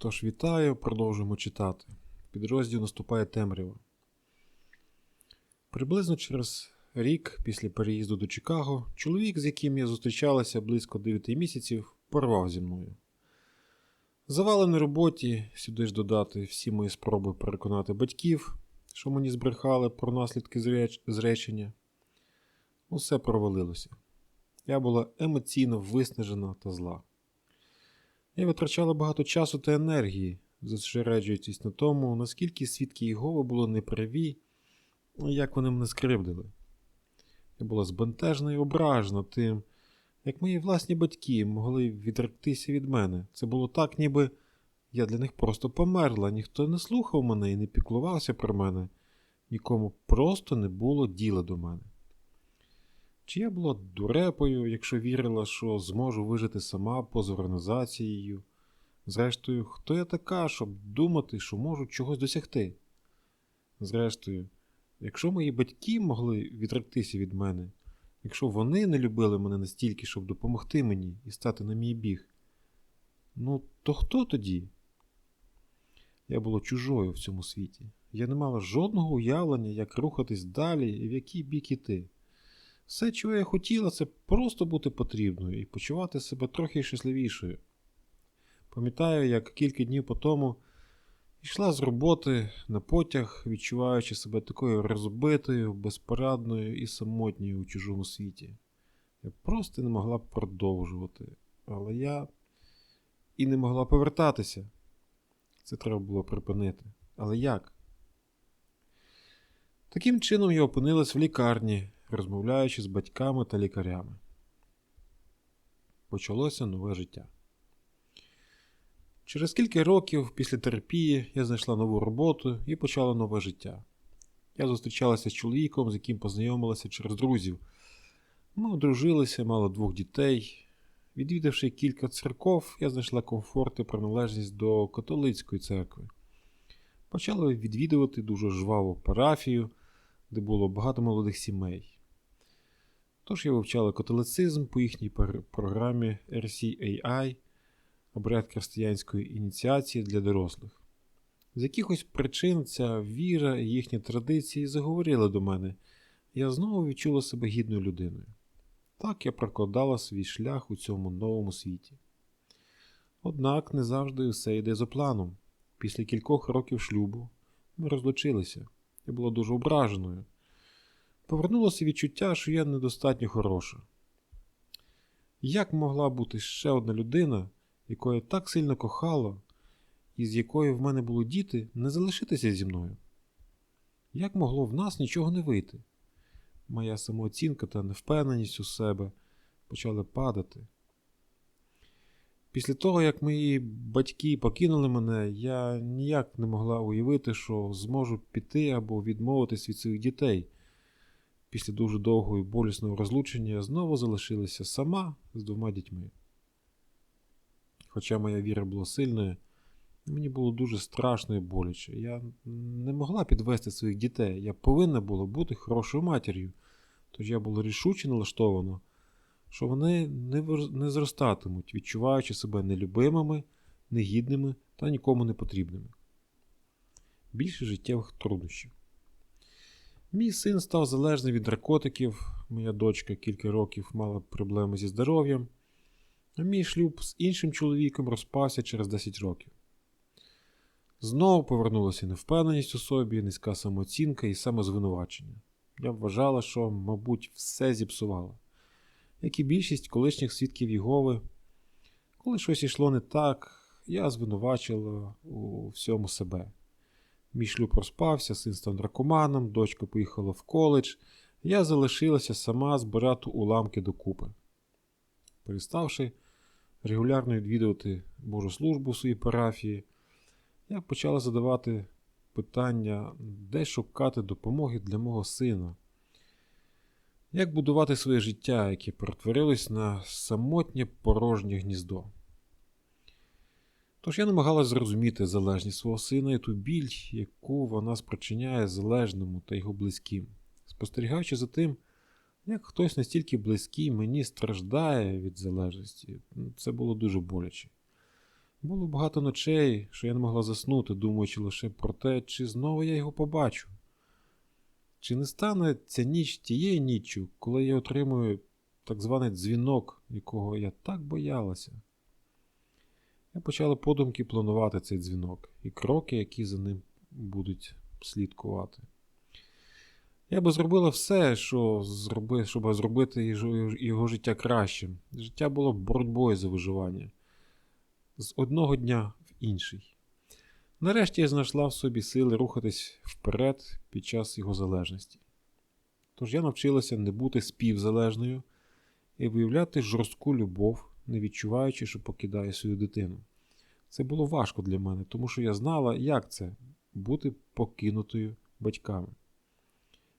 Тож вітаю, продовжуємо читати. Підрозділ наступає темрява. Приблизно через рік після переїзду до Чикаго чоловік, з яким я зустрічалася близько 9 місяців, порвав зі мною. Завалений роботі, сюди ж додати всі мої спроби переконати батьків, що мені збрехали про наслідки зреч- зречення. Усе провалилося. Я була емоційно виснажена та зла. Я витрачала багато часу та енергії, зосереджуючись на тому, наскільки свідки Єгови були неправі, і як вони мене скривдили. Я була збентежена і ображена тим, як мої власні батьки могли відректися від мене. Це було так, ніби я для них просто померла, ніхто не слухав мене і не піклувався про мене, нікому просто не було діла до мене. Чи я була дурепою, якщо вірила, що зможу вижити сама поза організацією? Зрештою, хто я така, щоб думати, що можу чогось досягти? Зрештою, якщо мої батьки могли відректися від мене, якщо вони не любили мене настільки, щоб допомогти мені і стати на мій біг, ну то хто тоді? Я була чужою в цьому світі. Я не мала жодного уявлення, як рухатись далі і в який бік іти. Все, чого я хотіла, це просто бути потрібною і почувати себе трохи щасливішою. Пам'ятаю, як кілька днів по тому йшла з роботи на потяг, відчуваючи себе такою розбитою, безпорадною і самотньою у чужому світі. Я просто не могла продовжувати. Але я і не могла повертатися. Це треба було припинити. Але як? Таким чином я опинилась в лікарні, розмовляючи з батьками та лікарями. Почалося нове життя. Через кілька років після терапії я знайшла нову роботу і почала нове життя. Я зустрічалася з чоловіком, з яким познайомилася через друзів. Ми одружилися, мали двох дітей. Відвідавши кілька церков, я знайшла комфорт і приналежність до католицької церкви. Почала відвідувати дуже жваву парафію, де було багато молодих сімей. Тож я вивчала католицизм по їхній програмі RCAI, обряд християнської ініціації для дорослих. З якихось причин ця віра і їхні традиції заговорили до мене, я знову відчула себе гідною людиною. Так я прокладала свій шлях у цьому новому світі. Однак не завжди все йде за планом. Після кількох років шлюбу ми розлучилися. Я була дуже ображеною. Повернулося відчуття, що я недостатньо хороша. Як могла бути ще одна людина, яку я так сильно кохала, і з якою в мене були діти, не залишитися зі мною? Як могло в нас нічого не вийти? Моя самооцінка та невпевненість у себе почали падати. Після того, як мої батьки покинули мене, я ніяк не могла уявити, що зможу піти або відмовитись від своїх дітей. Після дуже довгого і болісного розлучення знову залишилася сама з двома дітьми. Хоча моя віра була сильною, мені було дуже страшно і боляче. Я не могла підвести своїх дітей. Я повинна була бути хорошою матір'ю. Тож я була рішуче налаштована, що вони не зростатимуть, відчуваючи себе нелюбимими, негідними та нікому не потрібними. Більше життєвих труднощів. Мій син став залежним від наркотиків, моя дочка кілька років мала проблеми зі здоров'ям, а мій шлюб з іншим чоловіком розпався через 10 років. Знову повернулася невпевненість у собі, низька самооцінка і самозвинувачення. Я вважала, що, мабуть, все зіпсувала. Як і більшість колишніх свідків Єгови, коли щось йшло не так, я звинувачила у всьому себе. Мій шлюб розпався, син став наркоманом, дочка поїхала в коледж, я залишилася сама збирати уламки докупи. Переставши регулярно відвідувати Божу службу в своїй парафії, я почала задавати питання, де шукати допомоги для мого сина. Як будувати своє життя, яке перетворилось на самотнє порожнє гніздо. Тож я намагалась зрозуміти залежність свого сина і ту біль, яку вона спричиняє залежному та його близьким, спостерігаючи за тим, як хтось настільки близький мені страждає від залежності, це було дуже боляче. Було багато ночей, що я не могла заснути, думаючи лише про те, чи знову я його побачу. Чи не стане ця ніч тією ніччю, коли я отримую так званий дзвінок, якого я так боялася? Я почала подумки планувати цей дзвінок і кроки, які за ним будуть слідкувати. Я би зробила все, що зроби, щоб зробити його життя кращим. Життя було боротьбою за виживання з одного дня в інший. Нарешті я знайшла в собі сили рухатись вперед під час його залежності. Тож я навчилася не бути співзалежною і виявляти жорстку любов, не відчуваючи, що покидаю свою дитину. Це було важко для мене, тому що я знала, як це бути покинутою батьками.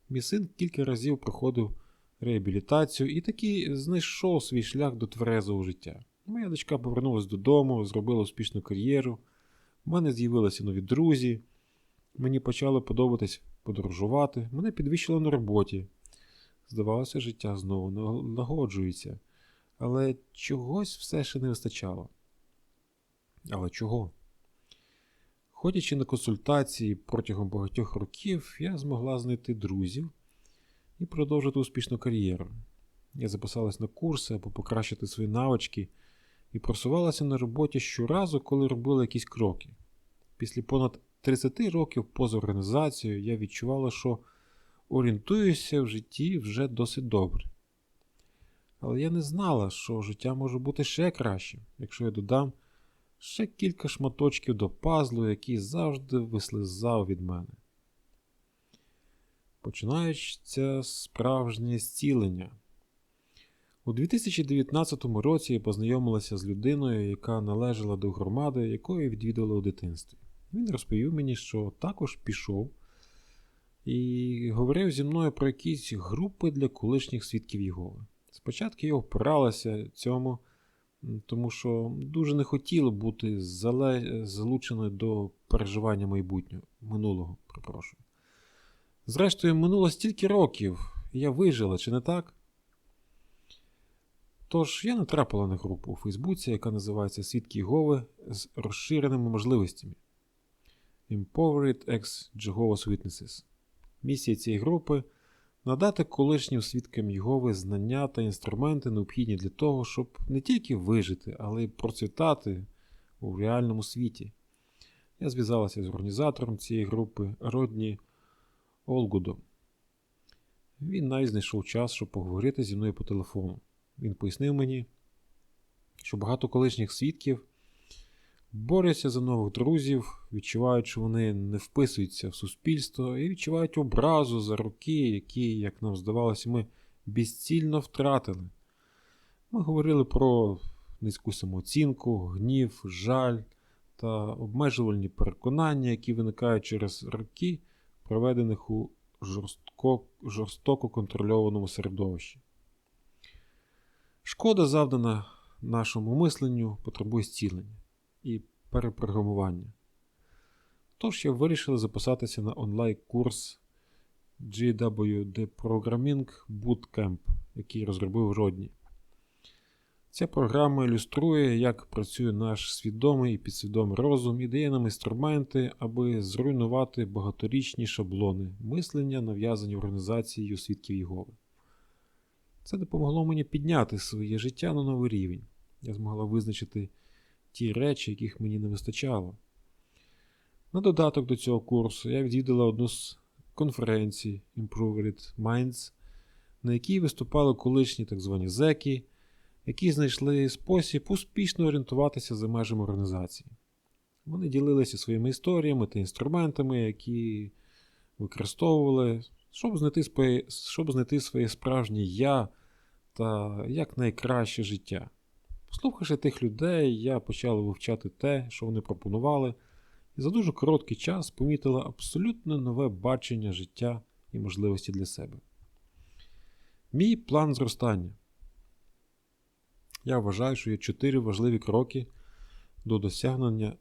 Мій син кілька разів проходив реабілітацію і таки знайшов свій шлях до тверезого життя. Моя дочка повернулася додому, зробила успішну кар'єру. У мене з'явилися нові друзі. Мені почало подобатись подорожувати, мене підвищило на роботі. Здавалося, життя знову нагоджується, але чогось все ще не вистачало. Але чого? Ходячи на консультації протягом багатьох років, я змогла знайти друзів і продовжити успішну кар'єру. Я записалась на курси або покращити свої навички і просувалася на роботі щоразу, коли робила якісь кроки. Після понад 30 років поза організацією я відчувала, що орієнтуюся в житті вже досить добре. Але я не знала, що життя може бути ще кращим, якщо я додам ще кілька шматочків до пазлу, який завжди вислизав від мене. Починається справжнє зцілення. У 2019 році я познайомилася з людиною, яка належала до громади, якої відвідувала у дитинстві. Він розповів мені, що також пішов і говорив зі мною про якісь групи для колишніх свідків Єгови. Спочатку я опиралася цьому, тому що дуже не хотіло бути залученою до переживання майбутнього, минулого, перепрошую. Зрештою, минуло стільки років, я вижила, чи не так? Тож я натрапила на групу у Фейсбуці, яка називається Свідки Єгови з розширеними можливостями. Empowered Ex Jehovah's Witnesses. Місія цієї групи надати колишнім свідкам Єгови знання та інструменти, необхідні для того, щоб не тільки вижити, але й процвітати у реальному світі. Я зв'язалася з організатором цієї групи Родні Олгудом. Він навіть знайшов час, щоб поговорити зі мною по телефону. Він пояснив мені, що багато колишніх свідків борються за нових друзів, відчувають, що вони не вписуються в суспільство і відчувають образу за роки, які, як нам здавалося, ми безцільно втратили. Ми говорили про низьку самооцінку, гнів, жаль та обмежувальні переконання, які виникають через роки, проведених у жорстко, жорстоко контрольованому середовищі. Шкода, завдана нашому мисленню, потребує зцілення і перепрограмування. Тож я вирішив записатися на онлайн-курс GWD Programming Bootcamp, який розробив Родні. Ця програма ілюструє, як працює наш свідомий і підсвідомий розум і дає нам інструменти, аби зруйнувати багаторічні шаблони мислення, нав'язані організацією свідків Єгови. Це допомогло мені підняти своє життя на новий рівень. Я змогла визначити ті речі, яких мені не вистачало. На додаток до цього курсу я відвідала одну з конференцій Improved Minds, на якій виступали колишні так звані зеки, які знайшли спосіб успішно орієнтуватися за межами організації. Вони ділилися своїми історіями та інструментами, які використовували, щоб знайти своє, щоб знайти своє справжнє я та якнайкраще життя. Послухавши тих людей, я почала вивчати те, що вони пропонували, і за дуже короткий час помітила абсолютно нове бачення життя і можливості для себе. Мій план зростання. Я вважаю, що є чотири важливі кроки до досягнення,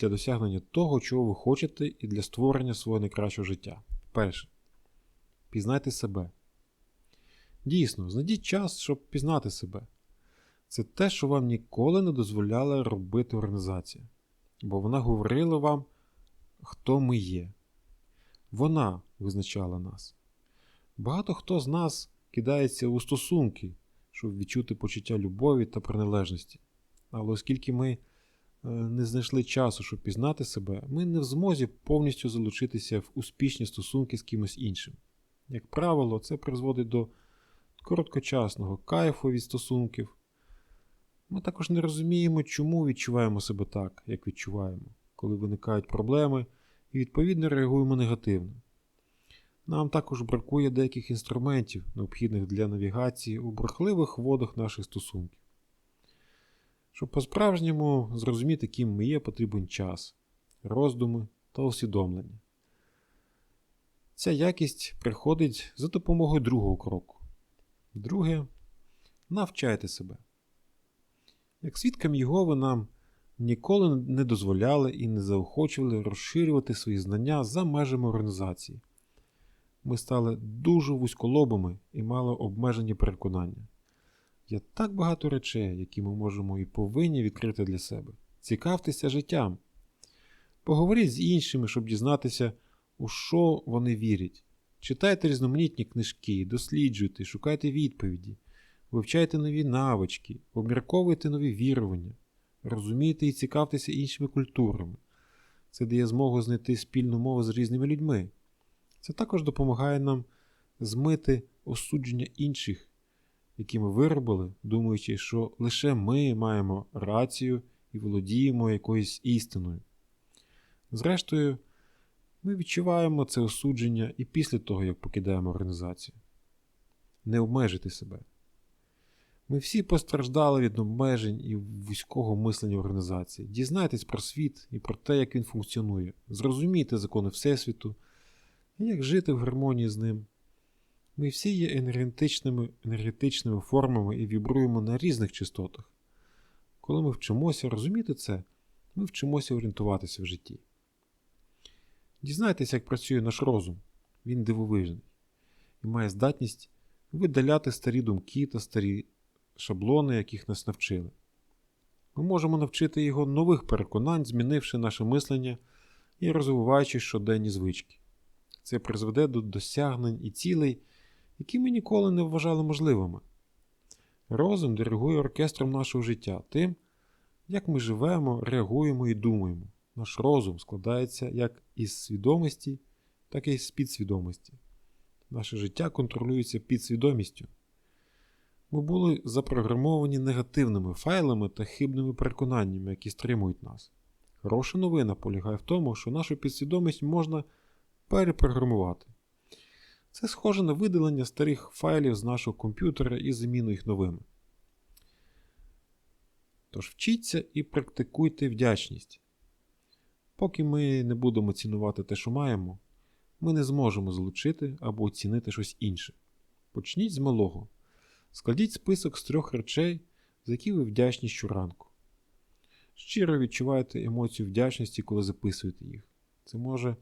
для досягнення того, чого ви хочете, і для створення свого найкращого життя. Перше. Пізнайте себе. Дійсно, знайдіть час, щоб пізнати себе. Це те, що вам ніколи не дозволяла робити організація. Бо вона говорила вам, хто ми є. Вона визначала нас. Багато хто з нас кидається у стосунки, щоб відчути почуття любові та приналежності. Але оскільки ми е, не знайшли часу, щоб пізнати себе, ми не в змозі повністю залучитися в успішні стосунки з кимось іншим. Як правило, це призводить до короткочасного кайфу від стосунків. Ми також не розуміємо, чому відчуваємо себе так, як відчуваємо, коли виникають проблеми, і відповідно реагуємо негативно. Нам також бракує деяких інструментів, необхідних для навігації у брехливих водах наших стосунків. Щоб по-справжньому зрозуміти, ким ми є, потрібен час, роздуми та усвідомлення. Ця якість приходить за допомогою другого кроку. Друге, навчайте себе. Як свідкам Єгови нам ніколи не дозволяли і не заохочували розширювати свої знання за межами організації. Ми стали дуже вузьколобими і мали обмежені переконання. Є так багато речей, які ми можемо і повинні відкрити для себе. Цікавтеся життям. Поговоріть з іншими, щоб дізнатися, у що вони вірять. Читайте різноманітні книжки, досліджуйте, шукайте відповіді, вивчайте нові навички, обмірковуйте нові вірування, розумійте і цікавтеся іншими культурами. Це дає змогу знайти спільну мову з різними людьми. Це також допомагає нам змити осудження інших, які ми виробили, думаючи, що лише ми маємо рацію і володіємо якоюсь істиною. Зрештою, ми відчуваємо це осудження і після того, як покидаємо організацію. Не обмежити себе. Ми всі постраждали від обмежень і вузького мислення організації. Дізнайтесь про світ і про те, як він функціонує. Зрозумійте закони Всесвіту і як жити в гармонії з ним. Ми всі є енергетичними, енергетичними формами і вібруємо на різних частотах. Коли ми вчимося розуміти це, ми вчимося орієнтуватися в житті. Дізнайтеся, як працює наш розум. Він дивовижний і має здатність видаляти старі думки та старі шаблони, яких нас навчили. Ми можемо навчити його нових переконань, змінивши наше мислення і розвиваючи щоденні звички. Це призведе до досягнень і цілей, які ми ніколи не вважали можливими. Розум диригує оркестром нашого життя тим, як ми живемо, реагуємо і думаємо. Наш розум складається як із свідомості, так і з підсвідомості. Наше життя контролюється підсвідомістю. Ми були запрограмовані негативними файлами та хибними переконаннями, які стримують нас. Хороша новина полягає в тому, що нашу підсвідомість можна перепрограмувати. Це схоже на видалення старих файлів з нашого комп'ютера і заміну їх новими. Тож вчіться і практикуйте вдячність. Поки ми не будемо цінувати те, що маємо, ми не зможемо залучити або оцінити щось інше. Почніть з малого. Складіть список з трьох речей, за які ви вдячні щоранку. Щиро відчуваєте емоцію вдячності, коли записуєте їх. Це може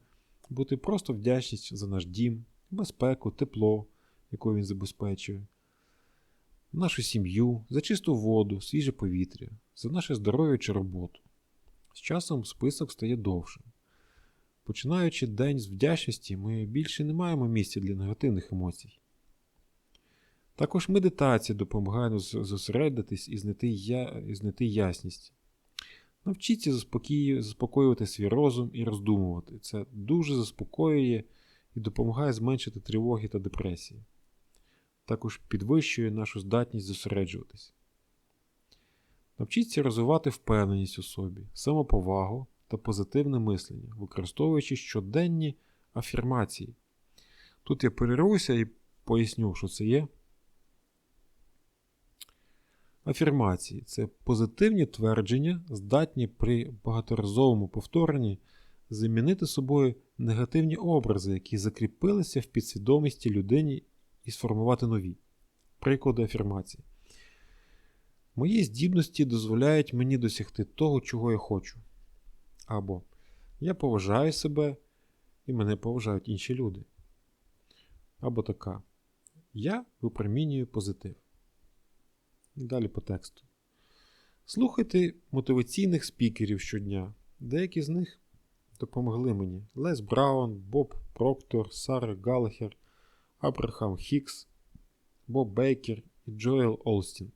бути просто вдячність за наш дім, безпеку, тепло, яке він забезпечує, нашу сім'ю, за чисту воду, свіже повітря, за наше здоров'я чи роботу. З часом список стає довшим. Починаючи день з вдячності, ми більше не маємо місця для негативних емоцій. Також медитація допомагає зосередитись і знайти, я... і знайти ясність. Навчіться заспокоювати свій розум і роздумувати. Це дуже заспокоює і допомагає зменшити тривоги та депресії. Також підвищує нашу здатність зосереджуватись. Навчіться розвивати впевненість у собі, самоповагу та позитивне мислення, використовуючи щоденні афірмації. Тут я перервуся і поясню, що це є. Афірмації це позитивні твердження, здатні при багаторазовому повторенні замінити собою негативні образи, які закріпилися в підсвідомості людині і сформувати нові. Приклади афірмації. Мої здібності дозволяють мені досягти того, чого я хочу. Або Я поважаю себе і мене поважають інші люди. Або така. Я випромінюю позитив. Далі по тексту. Слухайте мотиваційних спікерів щодня. Деякі з них допомогли мені: Лес Браун, Боб Проктор, Сара Галлахер, Абрахам Хікс, Боб Бейкер і Джоел Олстін.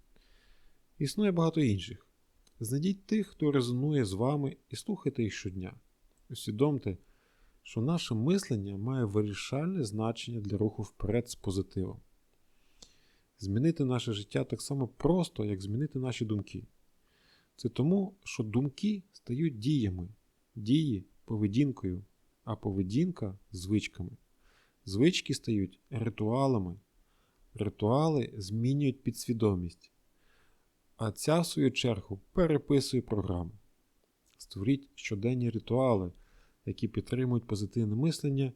Існує багато інших. Знайдіть тих, хто резонує з вами, і слухайте їх щодня. Усвідомте, що наше мислення має вирішальне значення для руху вперед з позитивом. Змінити наше життя так само просто, як змінити наші думки. Це тому, що думки стають діями, дії поведінкою, а поведінка звичками. Звички стають ритуалами. Ритуали змінюють підсвідомість. А ця, в свою чергу, переписує програму. Створіть щоденні ритуали, які підтримують позитивне мислення,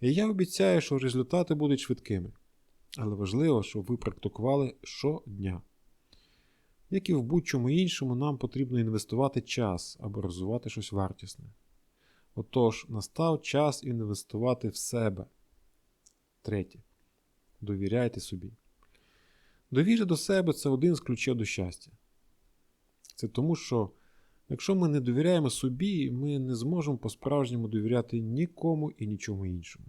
і я обіцяю, що результати будуть швидкими. Але важливо, щоб ви практикували щодня. Як і в будь-чому іншому, нам потрібно інвестувати час або розвивати щось вартісне. Отож, настав час інвестувати в себе. Третє. Довіряйте собі. Довіра до себе це один з ключів до щастя. Це тому, що якщо ми не довіряємо собі, ми не зможемо по-справжньому довіряти нікому і нічому іншому.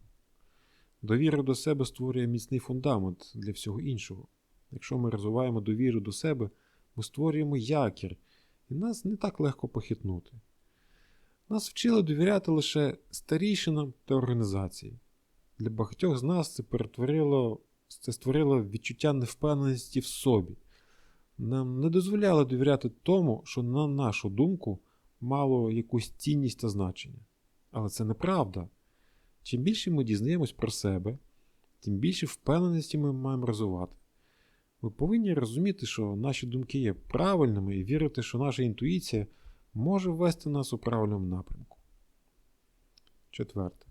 Довіра до себе створює міцний фундамент для всього іншого. Якщо ми розвиваємо довіру до себе, ми створюємо якір, і нас не так легко похитнути. Нас вчили довіряти лише старійшинам та організації. Для багатьох з нас це перетворило, це створило відчуття невпевненості в собі. Нам не дозволяло довіряти тому, що, на нашу думку, мало якусь цінність та значення. Але це неправда. Чим більше ми дізнаємось про себе, тим більше впевненості ми маємо розвивати. Ми повинні розуміти, що наші думки є правильними і вірити, що наша інтуїція може ввести нас у правильному напрямку. Четверте.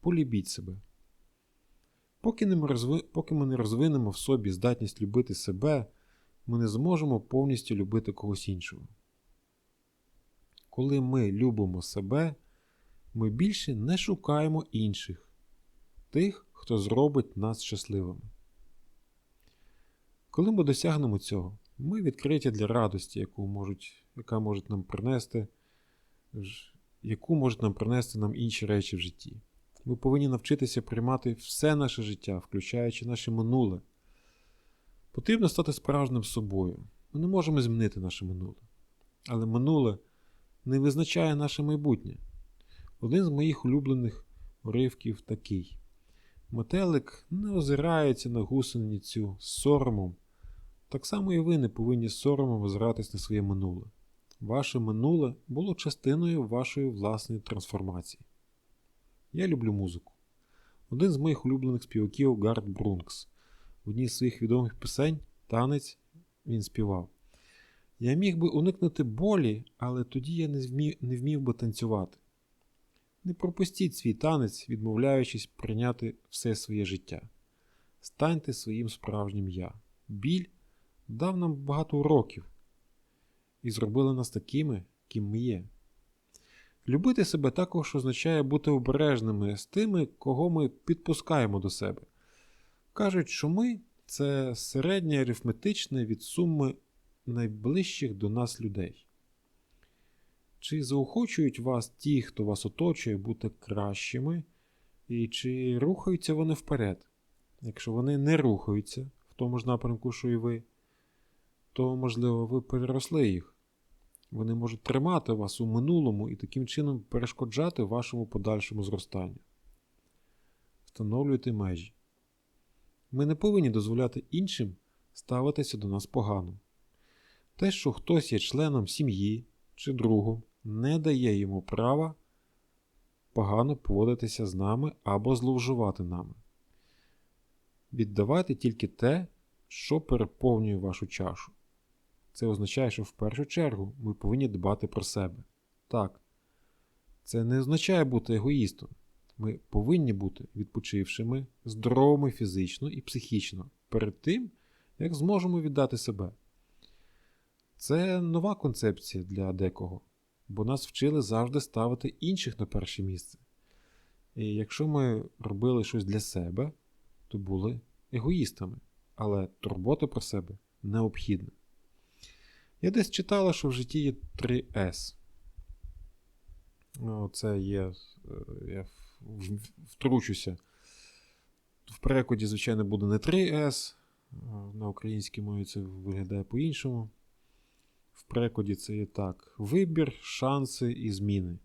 Полюбіть себе. Поки, не ми розви... Поки ми не розвинемо в собі здатність любити себе, ми не зможемо повністю любити когось іншого. Коли ми любимо себе, ми більше не шукаємо інших, тих, хто зробить нас щасливими. Коли ми досягнемо цього, ми відкриті для радості, яку можуть, яка може нам принести, яку можуть нам принести нам інші речі в житті. Ми повинні навчитися приймати все наше життя, включаючи наше минуле. Потрібно стати справжнім собою. Ми не можемо змінити наше минуле. Але минуле не визначає наше майбутнє. Один з моїх улюблених уривків такий: Метелик не озирається на гусеницю з соромом. Так само і ви не повинні соромом озиратись на своє минуле. Ваше минуле було частиною вашої власної трансформації. Я люблю музику. Один з моїх улюблених співаків Гард Брункс. В одній з своїх відомих пісень танець він співав. Я міг би уникнути болі, але тоді я не вмів, не вмів би танцювати. Не пропустіть свій танець, відмовляючись прийняти все своє життя. Станьте своїм справжнім я. Біль дав нам багато уроків і зробили нас такими, ким ми є. Любити себе також означає бути обережними з тими, кого ми підпускаємо до себе. Кажуть, що ми це середнє арифметичне від суми найближчих до нас людей. Чи заохочують вас ті, хто вас оточує, бути кращими, і чи рухаються вони вперед? Якщо вони не рухаються в тому ж напрямку, що і ви, то, можливо, ви переросли їх. Вони можуть тримати вас у минулому і таким чином перешкоджати вашому подальшому зростанню. Встановлюйте межі. Ми не повинні дозволяти іншим ставитися до нас погано. Те, що хтось є членом сім'ї чи другом, не дає йому права погано поводитися з нами або зловживати нами. Віддавайте тільки те, що переповнює вашу чашу. Це означає, що в першу чергу ми повинні дбати про себе. Так, це не означає бути егоїстом. Ми повинні бути відпочившими, здоровими фізично і психічно перед тим, як зможемо віддати себе. Це нова концепція для декого, бо нас вчили завжди ставити інших на перше місце. І якщо ми робили щось для себе, то були егоїстами, але турбота про себе необхідна. Я десь читала, що в житті є 3 С. Ну, Це є. е, Я втручуся. В перекладі, звичайно, буде не 3С. На українській мові це виглядає по-іншому. В перекладі це є так: вибір, шанси і зміни.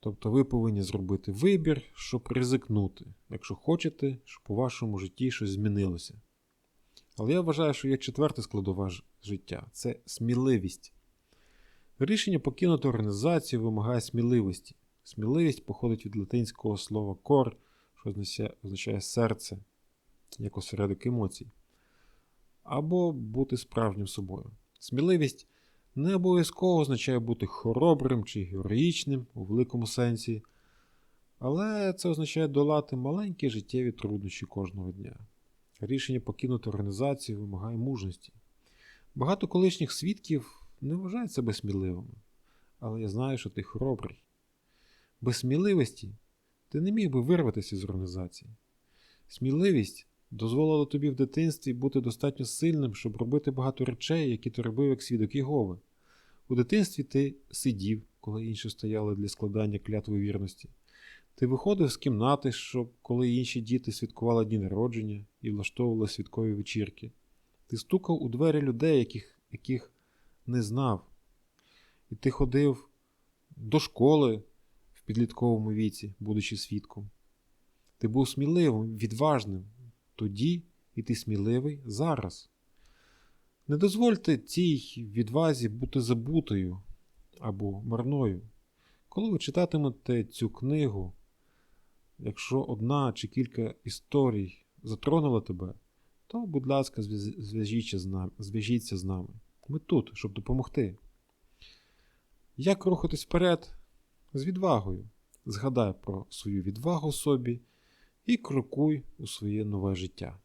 Тобто ви повинні зробити вибір, щоб ризикнути, якщо хочете, щоб у вашому житті щось змінилося. Але я вважаю, що є четверта складова життя це сміливість. Рішення покинути організацію вимагає сміливості. Сміливість походить від латинського слова кор, що означає серце, як осередок емоцій. Або бути справжнім собою. Сміливість не обов'язково означає бути хоробрим чи героїчним у великому сенсі, але це означає долати маленькі життєві труднощі кожного дня. Рішення покинути організацію вимагає мужності. Багато колишніх свідків не вважають себе сміливими, але я знаю, що ти хоробрий. Без сміливості ти не міг би вирватися з організації. Сміливість дозволила тобі в дитинстві бути достатньо сильним, щоб робити багато речей, які ти робив як свідок Єгови. У дитинстві ти сидів, коли інші стояли для складання клятви вірності. Ти виходив з кімнати, щоб коли інші діти святкували дні народження і влаштовували святкові вечірки. Ти стукав у двері людей, яких, яких не знав. І ти ходив до школи в підлітковому віці, будучи свідком. Ти був сміливим, відважним тоді, і ти сміливий зараз. Не дозвольте цій відвазі бути забутою або марною. Коли ви читатимете цю книгу, якщо одна чи кілька історій затронула тебе, то, будь ласка, зв'яжіться з нами. Ми тут, щоб допомогти. Як рухатись вперед? З відвагою. Згадай про свою відвагу собі і крокуй у своє нове життя.